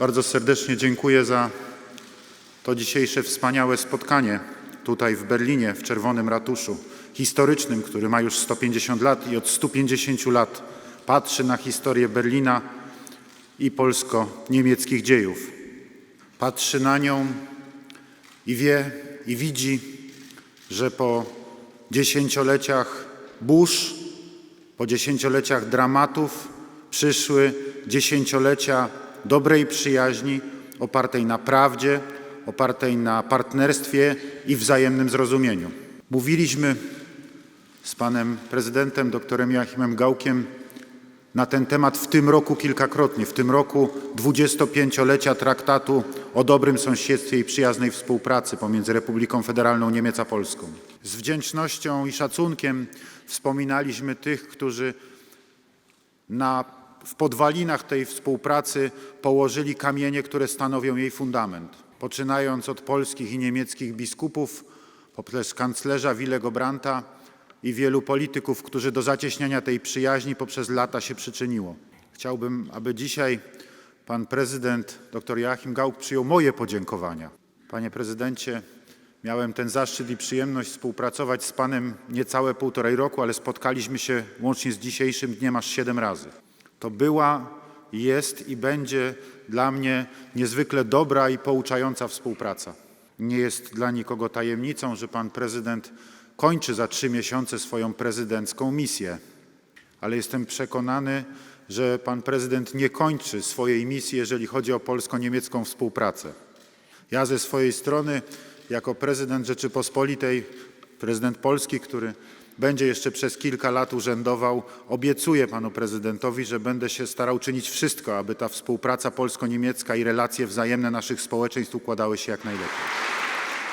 Bardzo serdecznie dziękuję za to dzisiejsze wspaniałe spotkanie tutaj w Berlinie, w Czerwonym Ratuszu, historycznym, który ma już 150 lat i od 150 lat patrzy na historię Berlina i polsko-niemieckich dziejów. Patrzy na nią i wie i widzi, że po dziesięcioleciach burz, po dziesięcioleciach dramatów przyszły dziesięciolecia dobrej przyjaźni opartej na prawdzie, opartej na partnerstwie i wzajemnym zrozumieniu. Mówiliśmy z panem prezydentem doktorem Joachimem Gałkiem na ten temat w tym roku kilkakrotnie. W tym roku 25-lecia traktatu o dobrym sąsiedztwie i przyjaznej współpracy pomiędzy Republiką Federalną Niemiec a Polską. Z wdzięcznością i szacunkiem wspominaliśmy tych, którzy na, w podwalinach tej współpracy położyli kamienie, które stanowią jej fundament. Poczynając od polskich i niemieckich biskupów, poprzez kanclerza Willego Brandta i wielu polityków, którzy do zacieśniania tej przyjaźni poprzez lata się przyczyniło. Chciałbym, aby dzisiaj pan prezydent dr Joachim Gauck przyjął moje podziękowania. Panie prezydencie, miałem ten zaszczyt i przyjemność współpracować z panem niecałe półtorej roku, ale spotkaliśmy się łącznie z dzisiejszym dniem aż siedem razy. To była, jest i będzie dla mnie niezwykle dobra i pouczająca współpraca. Nie jest dla nikogo tajemnicą, że pan prezydent kończy za trzy miesiące swoją prezydencką misję, ale jestem przekonany, że pan prezydent nie kończy swojej misji, jeżeli chodzi o polsko-niemiecką współpracę. Ja ze swojej strony, jako prezydent Rzeczypospolitej, prezydent Polski, który będzie jeszcze przez kilka lat urzędował, obiecuję panu prezydentowi, że będę się starał czynić wszystko, aby ta współpraca polsko-niemiecka i relacje wzajemne naszych społeczeństw układały się jak najlepiej.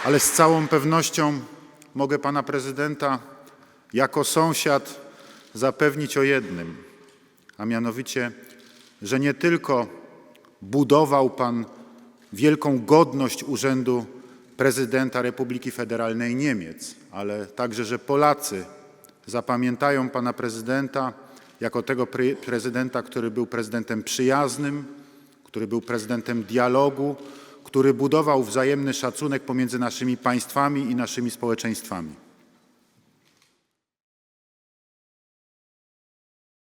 Ale z całą pewnością mogę pana prezydenta jako sąsiad zapewnić o jednym, a mianowicie, że nie tylko budował pan wielką godność urzędu prezydenta Republiki Federalnej Niemiec, ale także, że Polacy zapamiętają pana prezydenta jako tego pre- prezydenta, który był prezydentem przyjaznym, który był prezydentem dialogu, który budował wzajemny szacunek pomiędzy naszymi państwami i naszymi społeczeństwami.